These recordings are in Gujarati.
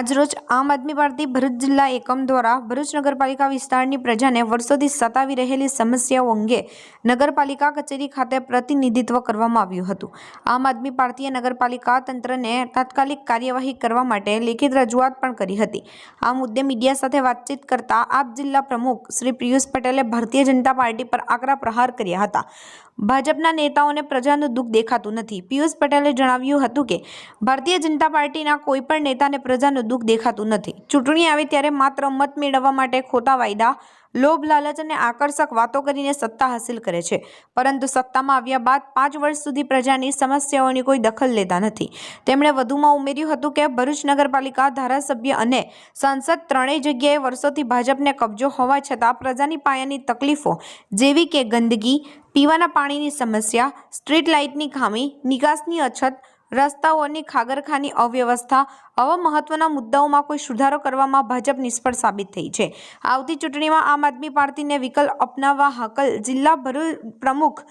આજરોજ આમ આદમી પાર્ટી ભરૂચ જિલ્લા એકમ દ્વારા ભરૂચ નગરપાલિકા વિસ્તારની પ્રજાને વર્ષોથી સતાવી રહેલી સમસ્યાઓ અંગે નગરપાલિકા કચેરી ખાતે પ્રતિનિધિત્વ કરવામાં આવ્યું હતું. આમ આદમી પાર્ટીએ નગરપાલિકા તંત્રને તાત્કાલિક કાર્યવાહી કરવા માટે લેખિત રજૂઆત પણ કરી હતી. આ મુદ્દે મીડિયા સાથે વાતચીત કરતા આપ જિલ્લા પ્રમુખ શ્રી પિયુષ પટેલે ભારતીય જનતા પાર્ટી પર આકરા પ્રહાર કર્યા હતા. ભાજપના નેતાઓને પ્રજાનું દુઃખ દેખાતું નથી. પિયુષ પટેલે જણાવ્યું હતું કે, ભારતીય જનતા પાર્ટીના કોઈપણ નેતાને પ્રજાનું દુઃખ દેખાતું નથી. ચૂંટણી આવે ત્યારે માત્ર મત મેળવવા માટે ખોટા વાયદા, લોભ, લાલચ અને આકર્ષક વાતો કરીને સત્તા હાંસિલ કરે છે. પરંતુ સત્તામાં આવ્યા બાદ પાંચ વર્ષ સુધી પ્રજાની સમસ્યાઓની કોઈ દખલ લેતા નથી. તેમણે વધુમાં ઉમેર્યું હતું કે ભરૂચ નગરપાલિકા, ધારાસભ્ય અને સાંસદ ત્રણેય જગ્યાએ વર્ષોથી ભાજપને કબજો હોવા છતાં પ્રજાની પાયાની તકલીફો જેવી કે ગંદકી, પીવાના પાણીની સમસ્યા, સ્ટ્રીટ લાઇટની ખામી, નિકાસની અછત રસ્તાઓની ખાગરખાની અવ્યવસ્થા, આવા મહત્વના મુદ્દાઓમાં કોઈ સુધારો કરવામાં ભાજપ નિષ્ફળ સાબિત થઈ છે. આવતી ચૂંટણીમાં આમ આદમી પાર્ટીને વિકલ્પ અપનાવવા હકલ જિલ્લા ભરૂચ પ્રમુખ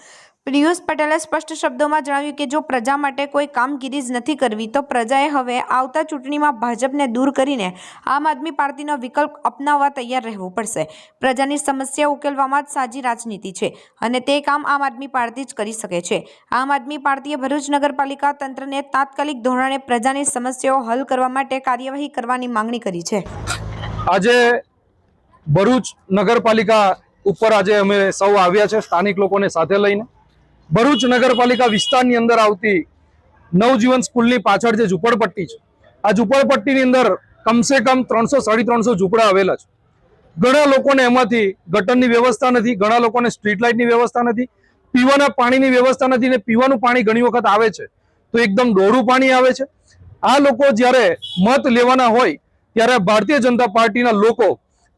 પિયુષ પટેલે સ્પષ્ટ શબ્દોમાં જણાવ્યું કે જો પ્રજા માટે કોઈ કામગીરી જ નથી કરવી, તો પ્રજાએ હવે આવતા ચૂંટણીમાં ભાજપને દૂર કરીને આમ આદમી પાર્ટીનો વિકલ્પ અપનાવવા તૈયાર રહેવું પડશે. પ્રજાની સમસ્યા ઉકેલવામાં જ સાજી રાજનીતિ છે અને તે કામ આમ આદમી પાર્ટી જ કરી શકે છે. આમ આદમી પાર્ટીએ ભરૂચ નગરપાલિકા તંત્રને તાત્કાલિક ધોરણે પ્રજાની સમસ્યાઓ હલ કરવા માટે કાર્યવાહી કરવાની માંગણી કરી છે. આજે ભરૂચ નગરપાલિકા ઉપર આજે અમે સૌ આવ્યા છે, સ્થાનિક લોકોને સાથે લઈને. ભરૂચ નગરપાલિકા વિસ્તારની અંદર આવતી નવજીવન સ્કૂલની પાછળ જે ઝૂંપડપટ્ટી છે, આ ઝૂંપડપટ્ટીની અંદર કમસે કમ ત્રણસો સાડી ત્રણસો ઝૂંપડા આવેલા છે. ઘણા લોકોને એમાંથી ગટરની વ્યવસ્થા નથી, ઘણા લોકોને સ્ટ્રીટ લાઇટની વ્યવસ્થા નથી, પીવાના પાણીની વ્યવસ્થા નથી ને પીવાનું પાણી ઘણી વખત આવે છે. તો એકદમ ડોરું પાણી આવે છે. આ લોકો જ્યારે મત લેવાના હોય, ત્યારે ભારતીય જનતા પાર્ટીના લોકો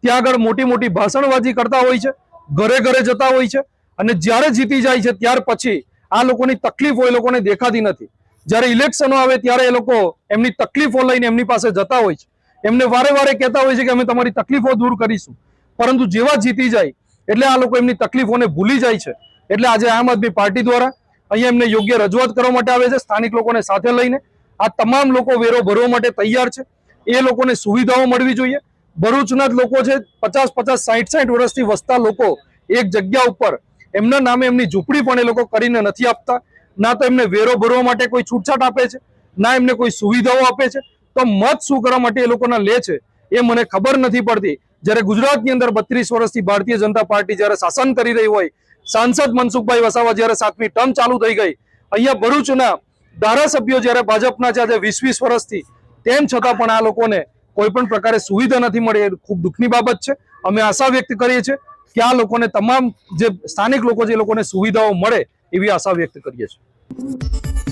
ત્યાં આગળ મોટી મોટી ભાષણબાજી કરતા હોય છે, ઘરે ઘરે જતા હોય છે. અને જ્યારે જીતી જાય છે ત્યાર પછી આ લોકોની તકલીફો એ લોકોને દેખાતી નથી. જ્યારે ઇલેક્શનો આવે ત્યારે એ લોકો એમની તકલીફો લઈને એમની પાસે જતા હોય છે. એમને વારે વારે કહેતા હોય છે કે અમે તમારી તકલીફો દૂર કરીશું. પરંતુ જેવા જીતી જાય એટલે આ લોકો એમની તકલીફોને ભૂલી જાય છે. એટલે આજે આમ આદમી પાર્ટી દ્વારા અહીંયા એમને યોગ્ય રજૂઆત કરવા માટે આવે છે, સ્થાનિક લોકોને સાથે લઈને. આ તમામ લોકો વેરો ભરવા માટે તૈયાર છે. એ લોકોને સુવિધાઓ મળવી જોઈએ. ભરૂચના જ લોકો છે, પચાસ પચાસ સાઠ સાઠ વર્ષથી વસતા લોકો એક જગ્યા ઉપર એમના નામે એમની ઝૂંપડી પણ એ લોકો કરીને નથી આપતા. ના તો એમને વેરો ભરવા માટે કોઈ છૂટછાટ આપે છે, ના એમને કોઈ સુવિધાઓ આપે છે. તો મત શું કરવા માટે એ લોકોના લે છે, એ મને ખબર નથી પડતી. જ્યારે ગુજરાતની અંદર બત્રીસ વર્ષથી ભારતીય જનતા પાર્ટી જ્યારે શાસન કરી રહી હોય, સાંસદ મનસુખભાઈ વસાવા જ્યારે સાતમી ટર્મ ચાલુ થઈ ગઈ, અહીંયા ભરૂચના ધારાસભ્યો જ્યારે ભાજપના છે, આજે વીસ વીસ વર્ષથી, તેમ છતાં પણ આ લોકોને કોઈ પણ પ્રકારે સુવિધા નથી મળી. એ ખૂબ દુઃખની બાબત છે. અમે આશા વ્યક્ત કરીએ છીએ આ લોકોને તમામ જે સ્થાનિક લોકો એ લોકોને સુવિધાઓ મળે એવી આશા વ્યક્ત કરીએ છીએ.